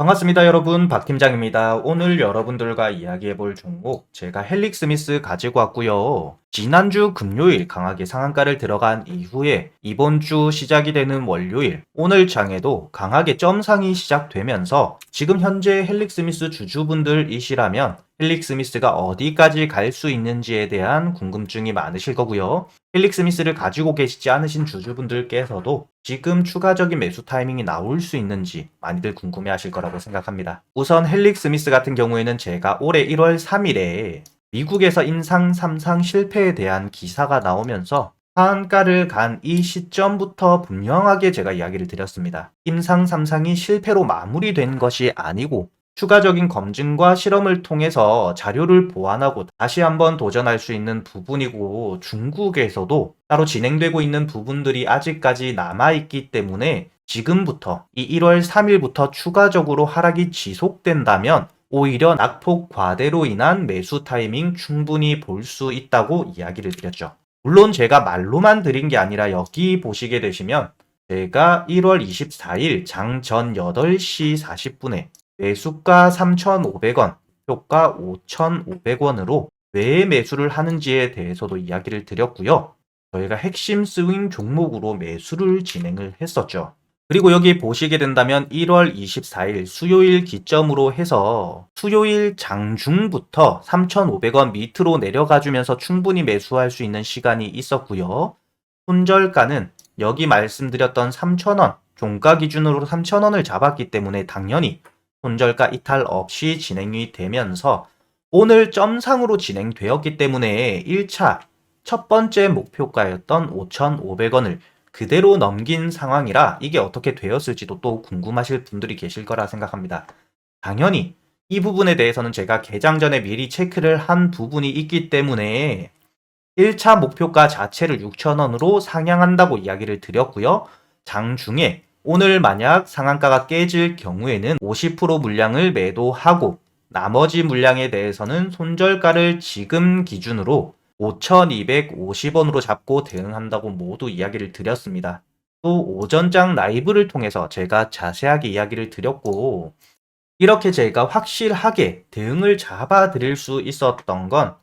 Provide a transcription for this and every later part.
반갑습니다, 여러분. 박 팀장입니다. 오늘 여러분들과 이야기해 볼 종목, 제가 헬릭 스미스 가지고 왔고요. 지난주 금요일 강하게 상한가를 들어간 이후에 이번 주 시작이 되는 월요일, 오늘 장에도 강하게 점상이 시작되면서 지금 현재 헬릭 스미스 주주분들이시라면 헬릭 스미스가 어디까지 갈 수 있는지에 대한 궁금증이 많으실 거고요. 헬릭 스미스를 가지고 계시지 않으신 주주분들께서도 지금 추가적인 매수 타이밍이 나올 수 있는지 많이들 궁금해 하실 거라고 생각합니다. 우선 헬릭 스미스 같은 경우에는 제가 올해 1월 3일에 미국에서 인상 3상 실패에 대한 기사가 나오면서 하한가를 간 이 시점부터 분명하게 제가 이야기를 드렸습니다. 임상 3상이 실패로 마무리된 것이 아니고 추가적인 검증과 실험을 통해서 자료를 보완하고 다시 한번 도전할 수 있는 부분이고 중국에서도 따로 진행되고 있는 부분들이 아직까지 남아있기 때문에 지금부터 이 1월 3일부터 추가적으로 하락이 지속된다면 오히려 낙폭 과대로 인한 매수 타이밍 충분히 볼 수 있다고 이야기를 드렸죠. 물론 제가 말로만 드린 게 아니라 여기 보시게 되시면 제가 1월 24일 장 전 8시 40분에 매수가 3,500원, 효과 5,500원으로 왜 매수를 하는지에 대해서도 이야기를 드렸고요. 저희가 핵심 스윙 종목으로 매수를 진행을 했었죠. 그리고 여기 보시게 된다면 1월 24일 수요일 기점으로 해서 수요일 장중부터 3,500원 밑으로 내려가 주면서 충분히 매수할 수 있는 시간이 있었고요. 손절가는 여기 말씀드렸던 3,000원, 종가 기준으로 3,000원을 잡았기 때문에 당연히 손절가 이탈 없이 진행이 되면서 오늘 점상으로 진행되었기 때문에 1차 첫 번째 목표가였던 5,500원을 그대로 넘긴 상황이라 이게 어떻게 되었을지도 또 궁금하실 분들이 계실 거라 생각합니다. 당연히 이 부분에 대해서는 제가 개장 전에 미리 체크를 한 부분이 있기 때문에 1차 목표가 자체를 6,000원으로 상향한다고 이야기를 드렸고요. 장중에 오늘 만약 상한가가 깨질 경우에는 50% 물량을 매도하고 나머지 물량에 대해서는 손절가를 지금 기준으로 5,250원으로 잡고 대응한다고 모두 이야기를 드렸습니다. 또 오전장 라이브를 통해서 제가 자세하게 이야기를 드렸고 이렇게 제가 확실하게 대응을 잡아 드릴 수 있었던 건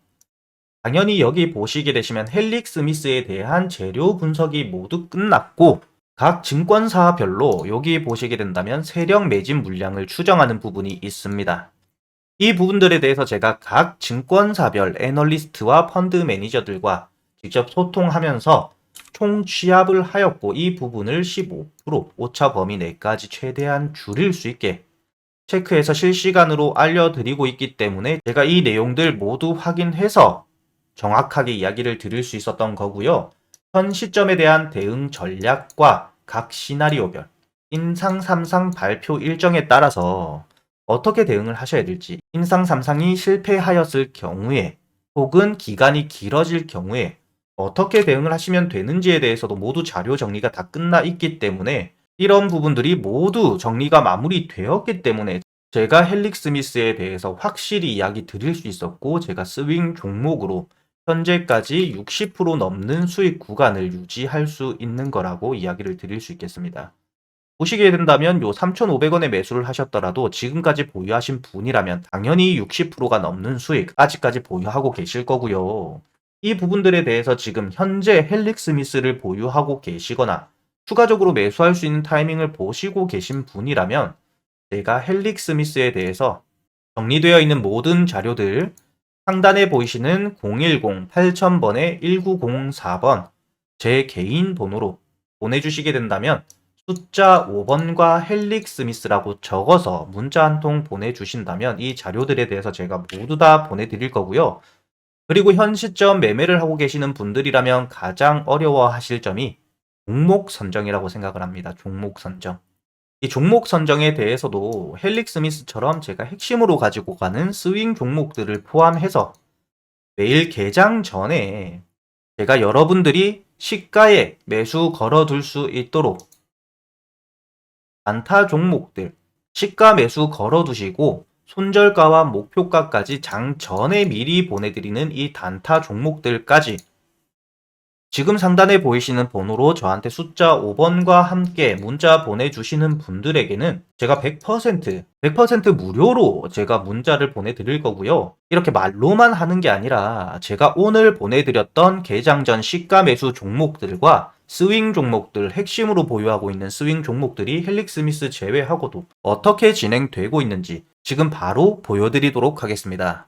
당연히 여기 보시게 되시면 헬릭 스미스에 대한 재료 분석이 모두 끝났고 각 증권사별로 여기 보시게 된다면 세력 매진 물량을 추정하는 부분이 있습니다. 이 부분들에 대해서 제가 각 증권사별 애널리스트와 펀드 매니저들과 직접 소통하면서 총 취합을 하였고 이 부분을 15% 오차 범위 내까지 최대한 줄일 수 있게 체크해서 실시간으로 알려드리고 있기 때문에 제가 이 내용들 모두 확인해서 정확하게 이야기를 드릴 수 있었던 거고요. 현 시점에 대한 대응 전략과 각 시나리오별 인상 3상 발표 일정에 따라서 어떻게 대응을 하셔야 될지 인상 3상이 실패하였을 경우에 혹은 기간이 길어질 경우에 어떻게 대응을 하시면 되는지에 대해서도 모두 자료 정리가 다 끝나 있기 때문에 이런 부분들이 모두 정리가 마무리되었기 때문에 제가 헬릭 스미스에 대해서 확실히 이야기 드릴 수 있었고 제가 스윙 종목으로 현재까지 60% 넘는 수익 구간을 유지할 수 있는 거라고 이야기를 드릴 수 있겠습니다. 보시게 된다면 요 3,500원에 매수를 하셨더라도 지금까지 보유하신 분이라면 당연히 60%가 넘는 수익 아직까지 보유하고 계실 거고요. 이 부분들에 대해서 지금 현재 헬릭 스미스를 보유하고 계시거나 추가적으로 매수할 수 있는 타이밍을 보시고 계신 분이라면 제가 헬릭 스미스에 대해서 정리되어 있는 모든 자료들 상단에 보이시는 010-8000번에 1904번 제 개인 번호로 보내주시게 된다면 숫자 5번과 헬릭 스미스라고 적어서 문자 한 통 보내주신다면 이 자료들에 대해서 제가 모두 다 보내드릴 거고요. 그리고 현 시점 매매를 하고 계시는 분들이라면 가장 어려워하실 점이 종목 선정이라고 생각을 합니다. 종목 선정. 이 종목 선정에 대해서도 헬릭 스미스처럼 제가 핵심으로 가지고 가는 스윙 종목들을 포함해서 매일 개장 전에 제가 여러분들이 시가에 매수 걸어둘 수 있도록 단타 종목들 시가 매수 걸어두시고 손절가와 목표가까지 장 전에 미리 보내드리는 이 단타 종목들까지 지금 상단에 보이시는 번호로 저한테 숫자 5번과 함께 문자 보내주시는 분들에게는 제가 100%, 100% 무료로 제가 문자를 보내드릴 거고요. 이렇게 말로만 하는 게 아니라 제가 오늘 보내드렸던 개장 전 시가 매수 종목들과 스윙 종목들, 핵심으로 보유하고 있는 스윙 종목들이 헬릭 스미스 제외하고도 어떻게 진행되고 있는지 지금 바로 보여드리도록 하겠습니다.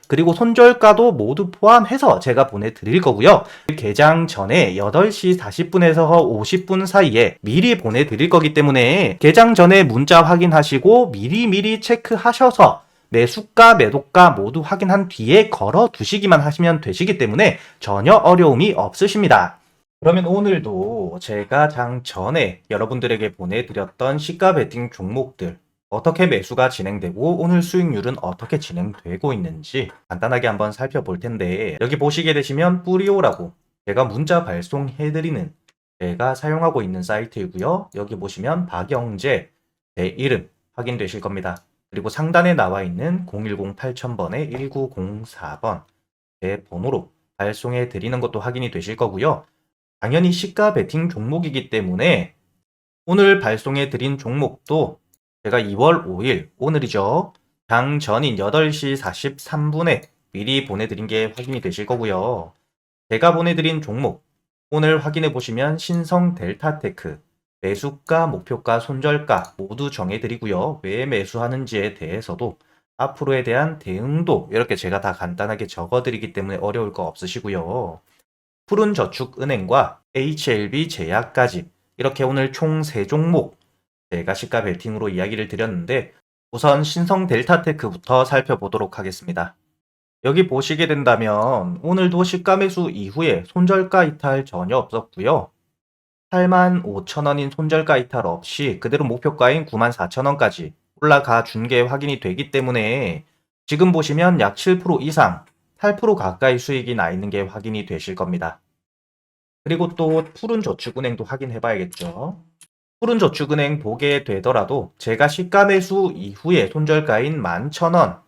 그리고 손절가도 모두 포함해서 제가 보내드릴 거고요. 개장 전에 8시 40분에서 50분 사이에 미리 보내드릴 거기 때문에 개장 전에 문자 확인하시고 미리미리 체크하셔서 매수가, 매도가 모두 확인한 뒤에 걸어 두시기만 하시면 되시기 때문에 전혀 어려움이 없으십니다. 그러면 오늘도 제가 장 전에 여러분들에게 보내드렸던 시가 베팅 종목들 어떻게 매수가 진행되고 오늘 수익률은 어떻게 진행되고 있는지 간단하게 한번 살펴볼 텐데 여기 보시게 되시면 뿌리오라고 제가 문자 발송해드리는 제가 사용하고 있는 사이트이고요. 여기 보시면 박영재 제 이름 확인되실 겁니다. 그리고 상단에 나와 있는 010-8000번에 1904번 제 번호로 발송해 드리는 것도 확인이 되실 거고요. 당연히 시가 베팅 종목이기 때문에 오늘 발송해 드린 종목도 제가 2월 5일 오늘이죠. 장 전인 8시 43분에 미리 보내드린 게 확인이 되실 거고요. 제가 보내드린 종목 오늘 확인해 보시면 신성 델타테크 매수가, 목표가, 손절가 모두 정해드리고요. 왜 매수하는지에 대해서도 앞으로에 대한 대응도 이렇게 제가 다 간단하게 적어드리기 때문에 어려울 거 없으시고요. 푸른저축은행과 HLB 제약까지 이렇게 오늘 총 3종목 제가 시가 벨팅으로 이야기를 드렸는데 우선 신성 델타테크부터 살펴보도록 하겠습니다. 여기 보시게 된다면 오늘도 시가 매수 이후에 손절가 이탈 전혀 없었고요. 8만 5천원인 손절가 이탈 없이 그대로 목표가인 9만 4천원까지 올라가 준 게 확인이 되기 때문에 지금 보시면 약 7% 이상 8% 가까이 수익이 나 있는 게 확인이 되실 겁니다. 그리고 또 푸른 저축은행도 확인해 봐야겠죠. 푸른저축은행 보게 되더라도 제가 시가 매수 이후에 손절가인 11,000원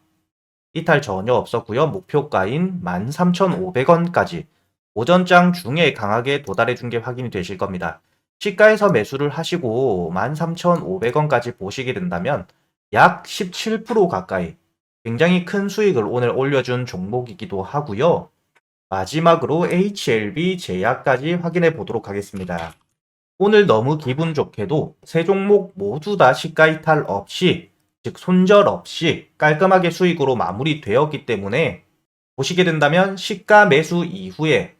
이탈 전혀 없었고요. 목표가인 13,500원까지 오전장 중에 강하게 도달해 준 게 확인이 되실 겁니다. 시가에서 매수를 하시고 13,500원까지 보시게 된다면 약 17% 가까이 굉장히 큰 수익을 오늘 올려준 종목이기도 하고요. 마지막으로 HLB 제약까지 확인해 보도록 하겠습니다. 오늘 너무 기분 좋게도 세 종목 모두 다 시가 이탈 없이 즉 손절 없이 깔끔하게 수익으로 마무리되었기 때문에 보시게 된다면 시가 매수 이후에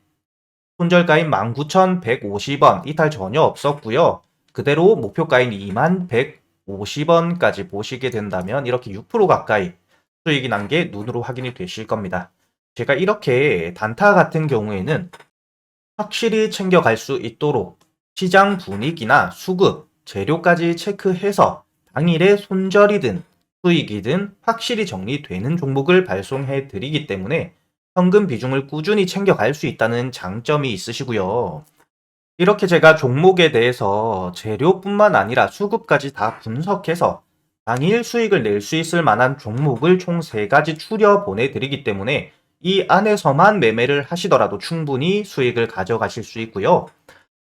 손절가인 19,150원 이탈 전혀 없었고요. 그대로 목표가인 21,150원까지 보시게 된다면 이렇게 6% 가까이 수익이 난 게 눈으로 확인이 되실 겁니다. 제가 이렇게 단타 같은 경우에는 확실히 챙겨갈 수 있도록 시장 분위기나 수급, 재료까지 체크해서 당일에 손절이든 수익이든 확실히 정리되는 종목을 발송해 드리기 때문에 현금 비중을 꾸준히 챙겨갈 수 있다는 장점이 있으시고요. 이렇게 제가 종목에 대해서 재료뿐만 아니라 수급까지 다 분석해서 당일 수익을 낼 수 있을 만한 종목을 총 3가지 추려 보내드리기 때문에 이 안에서만 매매를 하시더라도 충분히 수익을 가져가실 수 있고요.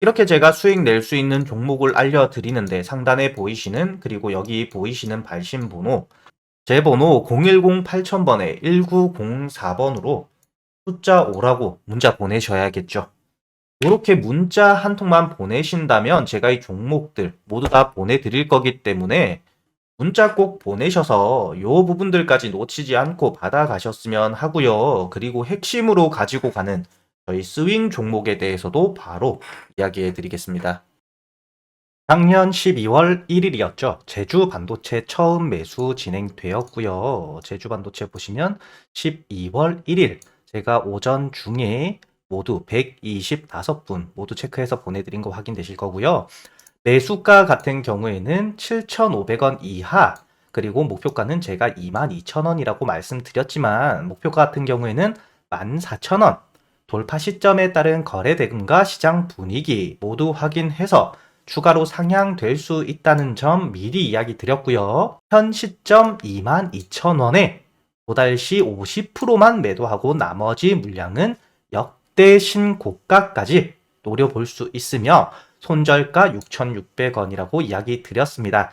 이렇게 제가 수익 낼 수 있는 종목을 알려드리는데 상단에 보이시는 그리고 여기 보이시는 발신 번호 제 번호 010-8000번에 1904번으로 숫자 5라고 문자 보내셔야겠죠. 이렇게 문자 한 통만 보내신다면 제가 이 종목들 모두 다 보내드릴 거기 때문에 문자 꼭 보내셔서 요 부분들까지 놓치지 않고 받아가셨으면 하고요. 그리고 핵심으로 가지고 가는 저희 스윙 종목에 대해서도 바로 이야기해 드리겠습니다. 작년 12월 1일이었죠. 제주 반도체 처음 매수 진행되었고요. 제주 반도체 보시면 12월 1일 제가 오전 중에 모두 125분 모두 체크해서 보내드린 거 확인되실 거고요. 매수가 같은 경우에는 7,500원 이하 그리고 목표가는 제가 22,000원이라고 말씀드렸지만 목표가 같은 경우에는 14,000원 돌파 시점에 따른 거래 대금과 시장 분위기 모두 확인해서 추가로 상향될 수 있다는 점 미리 이야기 드렸고요. 현 시점 22,000원에 도달 시 50%만 매도하고 나머지 물량은 역대 신고가까지 노려볼 수 있으며 손절가 6,600원이라고 이야기 드렸습니다.